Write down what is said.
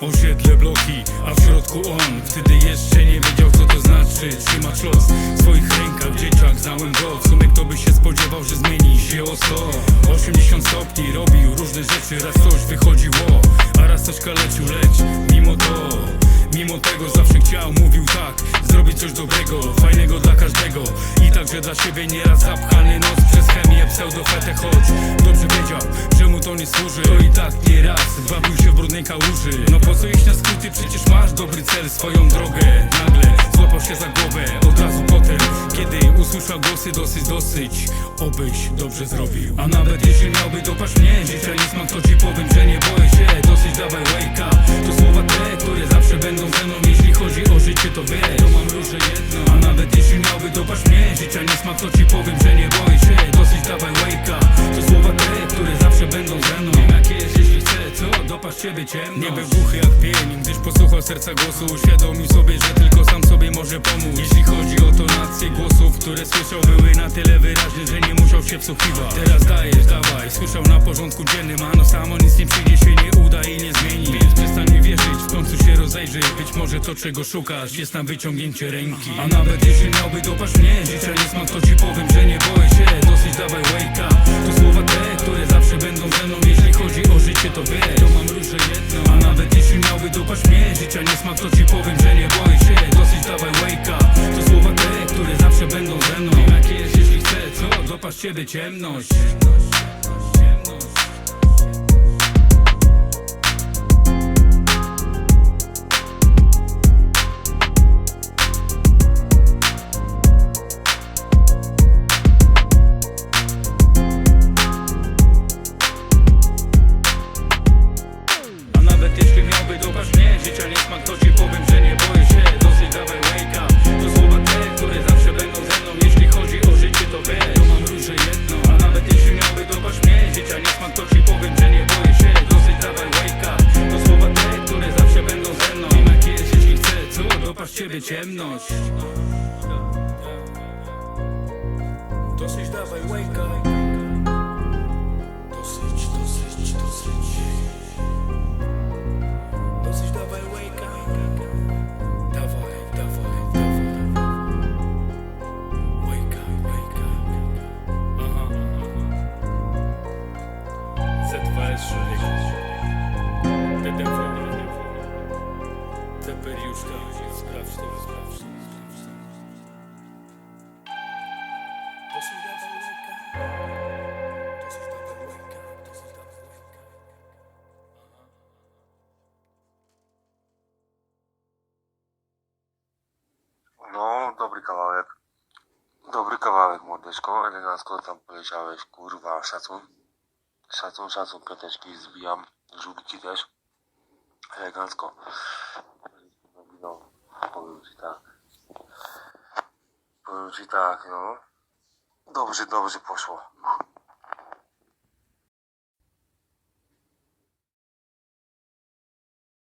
Osiedle bloki, a w środku on. Wtedy jeszcze nie wiedział co to znaczy Trzymać los w swoich rękach Dzieciak znałem go, w sumie kto by się spodziewał, że zmieni się o 100 80 stopni robił różne rzeczy Raz coś wychodziło, a raz coś kaleczył Lecz mimo to Mimo tego zawsze chciał, mówił tak Zrobić coś dobrego, fajnego dla każdego I także dla siebie nieraz zapchany nos Przez tak nieraz bawił się w brudnej kałuży. No po co iść na skróty, przecież masz dobry cel Swoją drogę, nagle złapał się za głowę Od razu potem, kiedy usłyszał głosy Dosyć, dosyć, obyś dobrze zrobił. A nawet jeśli miałby dopaść mnie Życia nie smak, to ci powiem, że nie boję się. Dosyć dawaj wake up To słowa te, które zawsze będą ze mną. Jeśli chodzi o życie, to wiesz To mam róże jedno. A nawet jeśli miałby dopaść mnie Życia nie smak, to ci powiem, że nie boję się. Dosyć dawaj wake up To słowa te, które zawsze będą ze mną ciebie ciemno. Nie był jak pień Gdyż posłuchał serca głosu. Uświadomił sobie, że tylko sam sobie może pomóc. Jeśli chodzi o tonację głosów Które słyszał były na tyle wyraźne Że nie musiał się wsłuchiwać. Teraz dajesz, dawaj. Słyszał na porządku dziennym A no samo nic nie przyjdzie się nie uda i nie zmieni. Więc przestań wierzyć W końcu się rozejrzyj Być może to czego szukasz Jest na wyciągnięcie ręki. A nawet jeśli miałby dopaść mnie Życia nie smak to ci powiem, że nie boję się. Dosyć dawaj wake up. To słowa te, które zawsze będą ze mną chodzi o życie to wiesz. To mam róże jedno A nawet jeśli miałby dopaść mnie Życia nie smak to ci powiem, że nie boję się. Dosyć dawaj wake up. To słowa te, które zawsze będą ze mną. Wiem jak jest, jeśli chcę, co? Dopaść ciebie ciemność ciemność Dosyć dawaj wake up Dosyć, dosyć, dosyć Dosyć dawaj wake up Dawaj, dawaj, dawaj Wake up, wake up Aha, aha Z2S człowiek TTV Ceperiuszka mordeczko. Elegancko tam poleciałeś, kurwa, szacun. Szacun, szacun, piąteczki zbijam, żółtki też. Elegancko. No, powiem ci tak. Powiem ci tak, no. Dobrze, dobrze poszło.